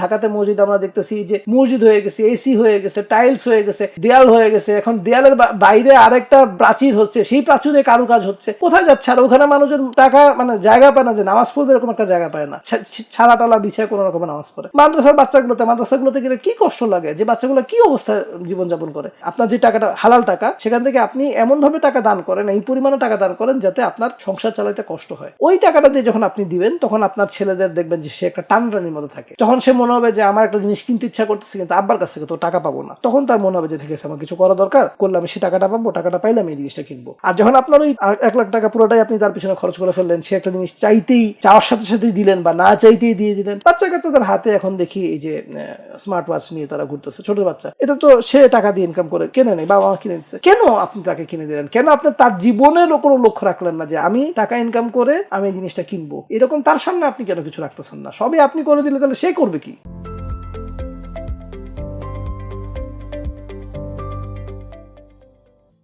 ঢাকাতে মসজিদ আমরা দেখতেছি যে মসজিদ হয়ে গেছে এসি হয়ে গেছে টাইলস হয়ে গেছে, দেয়াল হয়ে গেছে। এখন দেয়ালের বাইরে আরেকটা প্রাচীর হচ্ছে, সেই প্রাচীরে কারু কাজ হচ্ছে। কোথায় যাচ্ছে? আর ওখানে মানুষজন টাকা মানে জায়গা পায় না যে নামাজ পড়বে এরকম একটা জায়গা পায় না। ছাড়া টালা বিছায় কোনো রকমের নামাজ পড়ে। মাদ্রাসার বাচ্চাগুলোতে, মাদ্রাসাগুলোতে গেলে কি কষ্ট লাগে যে বাচ্চাগুলো কি অবস্থায় জীবনযাপন করে? আপনার যে টাকাটা, হালাল টাকা, সেখান থেকে আপনি এমন ভাবে টাকা দান করেন, এই পরিমাণে টাকা দান করেন যাতে আপনার সংসার চালাইতে কষ্ট হয়। ওই টাকাটা দিয়ে যখন আপনি দিবেন, তখন আপনার ছেলেদের দেখবেন যে সে একটা টানটানির মধ্যে থাকে। যখন সে মনে হবে যে আমার একটা জিনিস কিনতে ইচ্ছা করতেছে, কিন্তু আব্বার কাছ থেকে তো টাকা পাবো না। তখন তার মনে হবে যে ঠিক আছে, আমার কিছু করা দরকার, করলে আমি সে টাকাটা পাবো, টাকাটা পাইলে আমি এই জিনিসটা কিনবো। আর যখন আপনার ওই এক লাখ টাকা পুরোটাই আপনি তার পিছনে খরচ করে ফেললেন, সে একটা জিনিস চাইতেই, চাওয়ার সাথে সাথেই দিলেন বা না চাইতেই দিয়ে দিলেন, বাচ্চা কাচ্চাদের হাতে এখন দেখি এই যে স্মার্ট ওয়াচ নিয়ে তারা ঘুরতেছে, ছোট বাচ্চা। এটা তো সে টাকা দিয়ে ইনকাম করে কেনে নেই বাবা মা কিনে দিচ্ছে। কেন আপনি তাকে কিনে দিলেন? কেন আপনি তার জীবনের কোনো লক্ষ্য রাখলেন না যে আমি টাকা ইনকাম করে আমি এই জিনিসটা কিনবো? এরকম তার সামনে আপনি কেন কিছু রাখতেছেন না? সবই আপনি করে দিলে তাহলে সে করবে কি?